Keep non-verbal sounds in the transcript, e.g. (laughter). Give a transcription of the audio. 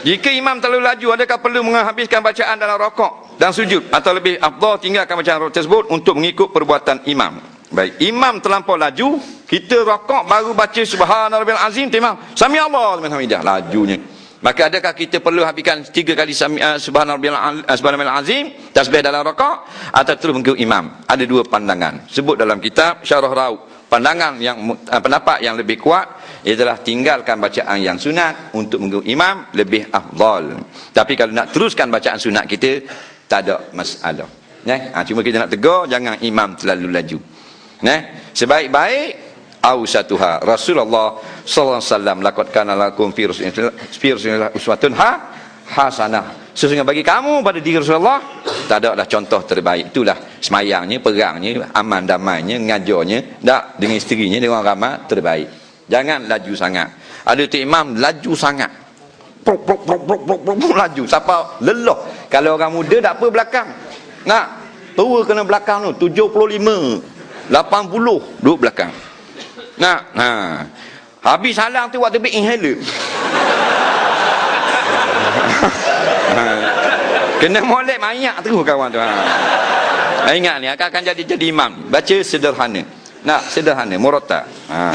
Jika imam terlalu laju, adakah perlu menghabiskan bacaan dalam rokok dan sujud? Atau lebih afdal tinggalkan bacaan tersebut untuk mengikut perbuatan imam? Baik, imam terlampau laju, kita rokok baru baca subhanallah azim, imam. Sami Allah, liman hamidah. Lajunya. Maka adakah kita perlu habiskan tiga kali subhanallah uh, azim, tasbih dalam rokok, atau terus mengikut imam? Ada dua pandangan. Sebut dalam kitab Syarah Raud. Pandangan yang uh, pendapat yang lebih kuat ialah tinggalkan bacaan yang sunat untuk mengikut imam lebih afdal. Tapi kalau nak teruskan bacaan sunat kita tak ada masalah. Ya, ha, cuma kita nak tegur jangan imam terlalu laju. Ya, sebaik-baik au satuha Rasulullah sallallahu alaihi wasallam laqad kana lakum fi rasulillah uswatun ha hasanah. Sesungguhnya bagi kamu pada diri Rasulullah tak ada lah contoh terbaik. Itulah semayangnya, perangnya, aman damainya, ngajarnya, tak dengan isterinya dengan ramah terbaik. Jangan laju sangat. Ada tu imam laju sangat. Prok, prok, prok, prok, prok, prok, prok, laju. Siapa lelah. Kalau orang muda tak apa belakang. Nak. Tua kena belakang tu. 75. 80. Duduk belakang. Nak. Ha. Habis salang tu waktu big inhaler. (laughs) ha. Kena molek banyak tu kawan tu. Ha. Ingat ni akan, akan jadi jadi imam. Baca sederhana. Nak sederhana. Murata. Ha.